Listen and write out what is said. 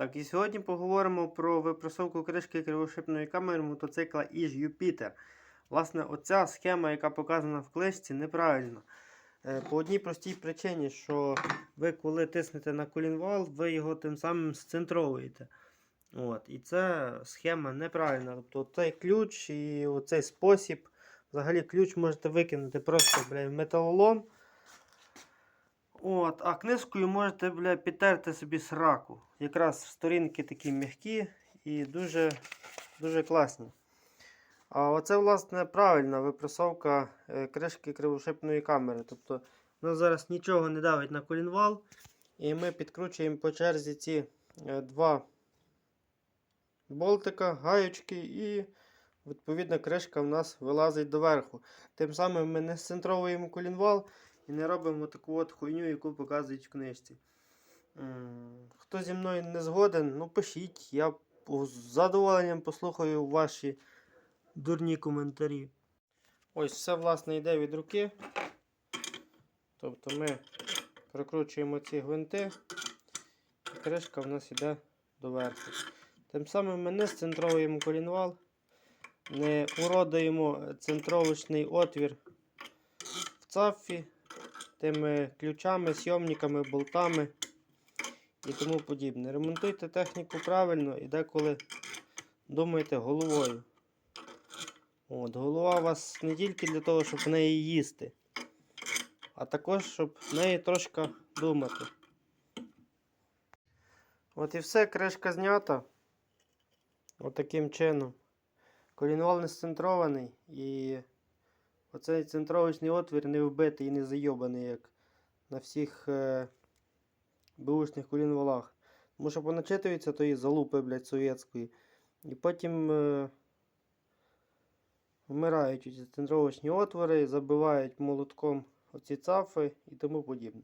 Так, і сьогодні поговоримо про випрасовку кришки кривошипної камери мотоцикла Іж Юпітер. Власне, оця схема, яка показана в кличці, неправильна. Е, По одній простій причині, що ви коли тиснете на колінвал, ви його тим самим зцентровуєте. От, і ця схема неправильна. Тобто цей ключ і оцей спосіб, взагалі ключ можете викинути просто бля, в металолом. От, а книжкою можете бля, підтерти собі сраку. Якраз сторінки такі м'які і дуже, дуже класні. А оце, власне, правильна випресовка е, кришки кривошипної камери. Тобто воно зараз нічого не давить на колінвал. І ми підкручуємо по черзі ці е, два болтика, гаючки, і відповідно кришка в нас вилазить доверху. Тим самим ми не зцентровуємо колінвал і не робимо таку от хуйню, яку показують в книжці. Хто зі мною не згоден, ну пишіть. Я з задоволенням послухаю ваші дурні коментарі. Ось все, власне, йде від руки. Тобто ми прокручуємо ці гвинти, і кришка в нас йде доверху. Тим самим ми не зцентровуємо колінвал, не уродуємо центровочний отвір в цафі тими ключами, сйомниками, болтами і тому подібне. Ремонтуйте техніку правильно і деколи думайте головою. От, голова у вас не тільки для того, щоб в неї їсти, а також, щоб в неї трошки думати. От і все, кришка знята. От таким чином. Колінвал не сцентрований і оцей центровочний отвір не вбитий і не зайобаний, як на всіх е, бушних колінвалах. Тому що поначитуються тої залупи, блядь, совєтської. І потім е, вмирають ці центровочні отвори, забивають молотком оці цафи і тому подібне.